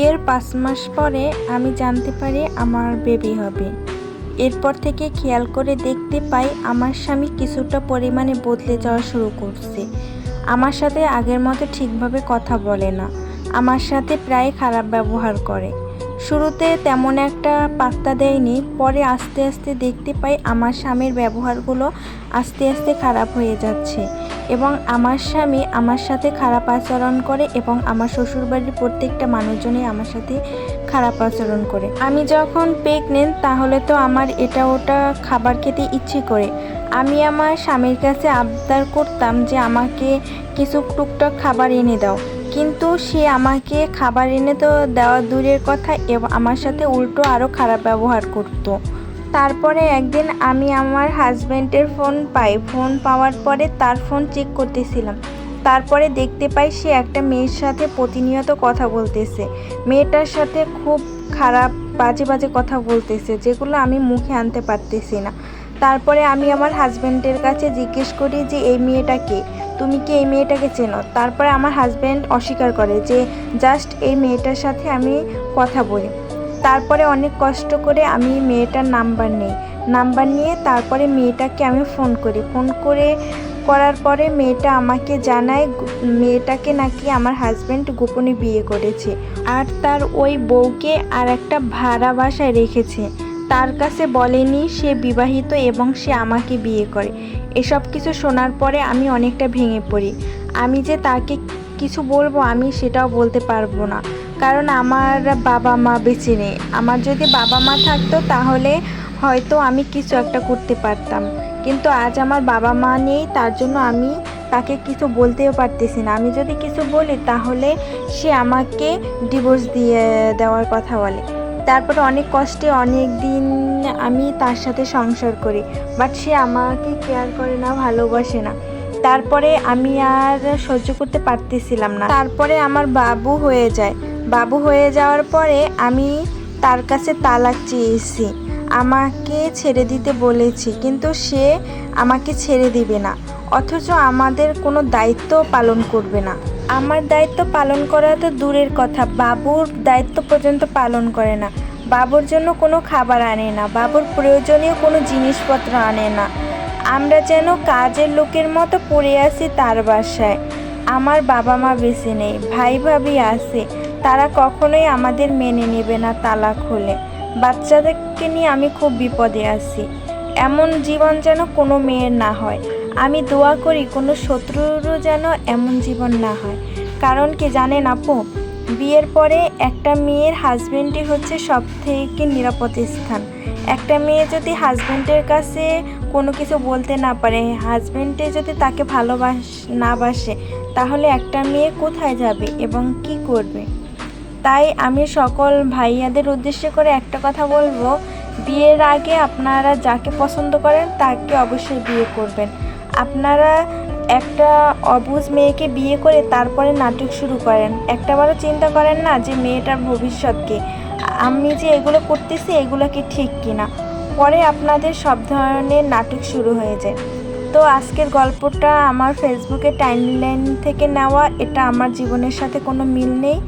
বিয়ের পাঁচ মাস পরে আমি জানতে পারি আমার বেবি হবে। এরপর থেকে খেয়াল করে দেখতে পাই আমার স্বামী কিছুটা পরিমাণে বদলে যাওয়া শুরু করছে। আমার সাথে আগের মতো ঠিকভাবে কথা বলে না। আমার সাথে প্রায় খারাপ ব্যবহার করে। শুরুতে তেমন একটা পাত্তা দেয়নি, পরে আস্তে আস্তে দেখতে পাই আমার স্বামীর ব্যবহারগুলো আস্তে আস্তে খারাপ হয়ে যাচ্ছে। এবং আমার স্বামী আমার সাথে খারাপ আচরণ করে এবং আমার শ্বশুরবাড়ির প্রত্যেকটা মানুষজনই আমার সাথে খারাপ আচরণ করে। আমি যখন প্রেগনেন্ট তাহলে তো আমার এটা ওটা খাবার খেতে ইচ্ছে করে। আমি আমার স্বামীর কাছে আবদার করতাম যে আমাকে কিছু টুকটাক খাবার এনে দাও। কিন্তু সে আমাকে খাবার এনে তো দেওয়া দূরের কথা এবং আমার সাথে উল্টো আরও খারাপ ব্যবহার করতো। তারপরে একদিন আমি আমার হাজব্যান্ডের ফোন পাই। ফোন পাওয়ার পরে তার ফোন চেক করতেছিলাম। তারপরে দেখতে পাই সে একটা মেয়ের সাথে প্রতিনিয়ত কথা বলতেছে। মেয়েটার সাথে খুব খারাপ, বাজে বাজে কথা বলতেছে, যেগুলো আমি মুখে আনতে পারতেছি না। তারপরে আমি আমার হাজব্যান্ডের কাছে জিজ্ঞেস করি যে, এই মেয়েটা কে? তুমি কি এই মেয়েটাকে চেনো? তারপরে আমার হাজব্যান্ড অস্বীকার করে যে জাস্ট এই মেয়েটার সাথে আমি কথা বলি। তারপরে অনেক কষ্ট করে আমি মেয়েটার নাম্বার নিই। নাম্বার নিয়ে তারপরে মেয়েটাকে আমি ফোন করি। ফোন করে করার পরে মেয়েটা আমাকে জানায়, মেয়েটাকে নাকি আমার হাজব্যান্ড গোপনে বিয়ে করেছে। আর তার ওই বউকে আর একটা ভাড়া বাসায় রেখেছে। তার কাছে বলেনি সে বিবাহিত এবং সে আমাকে বিয়ে করে। এসব কিছু শোনার পরে আমি অনেকটা ভেঙে পড়ি। আমি যে তাকে কিছু বলব আমি সেটাও বলতে পারব না। কারণ আমার বাবা মা বেঁচে নেই। আমার যদি বাবা মা থাকতো, তাহলে হয়তো আমি কিছু একটা করতে পারতাম। কিন্তু আজ আমার বাবা মা নেই, তার জন্য আমি তাকে কিছু বলতেও পারতেছি না। আমি যদি কিছু বলি, তাহলে সে আমাকে ডিভোর্স দিয়ে দেওয়ার কথা বলে। তারপরে অনেক কষ্টে অনেক দিন আমি তার সাথে সংসার করি বাট সে আমাকে কেয়ার করে না, ভালোবাসে না। তারপরে আমি আর সহ্য করতে পারতেছিলাম না। তারপরে আমার বাবু হয়ে যায়। বাবু হয়ে যাওয়ার পরে আমি তার কাছে তালাক চেয়েছি। আমাকে ছেড়ে দিতে বলেছি, কিন্তু সে আমাকে ছেড়ে দিবে না, অথচ আমাদের কোনো দায়িত্ব পালন করবে না। আমার দায়িত্ব পালন করা তো দূরের কথা, বাবুর দায়িত্ব পর্যন্ত পালন করে না। বাবুর জন্য কোনো খাবার আনে না, বাবুর প্রয়োজনীয় কোনো জিনিসপত্র আনে না। আমরা যেন কাজের লোকের মতো পড়ে আছি তার বাসায়। আমার বাবা মা বেঁচে নেই ভাই ভাবি আছে তারা কখনোই আমাদের মেনে নেবে না তালাক হলে বাচ্চাদেরকে নিয়ে আমি খুব বিপদে আছি। এমন জীবন যেন কোনো মেয়ের না হয়। আমি দোয়া করি কোনো শত্রুরও যেন এমন জীবন না হয়। কারণ কি জানেন আপু? বিয়ের পরে একটা মেয়ের হাজবেন্ডই হচ্ছে সব থেকে নিরাপদ স্থান। একটা মেয়ে যদি হাজবেন্ডের কাছে কোনো কিছু বলতে না পারে, হাজবেন্ডে যদি তাকে ভালোবাস, না বাসে, তাহলে একটা মেয়ে কোথায় যাবে এবং কি করবে? তাই আমি সকল ভাইয়াদের উদ্দেশ্য করে একটা কথা বলব। বিয়ের আগে আপনারা যাকে পছন্দ করেন তাকে অবশ্যই বিয়ে করবেন। আপনারা একটা অবুঝ মেয়েকে বিয়ে করে তারপরে নাটক শুরু করেন। একটাবারও চিন্তা করেন না যে মেয়েটার ভবিষ্যৎকে আমি যে এগুলো করতেছি এগুলো কি ঠিক কিনা? পরে আপনাদের সব ধরনের নাটক শুরু হয়ে যায়। তো আজকের গল্পটা আমার ফেসবুকে টাইমলাইন থেকে নেওয়া। এটা আমার জীবনের সাথে কোনো মিল নেই।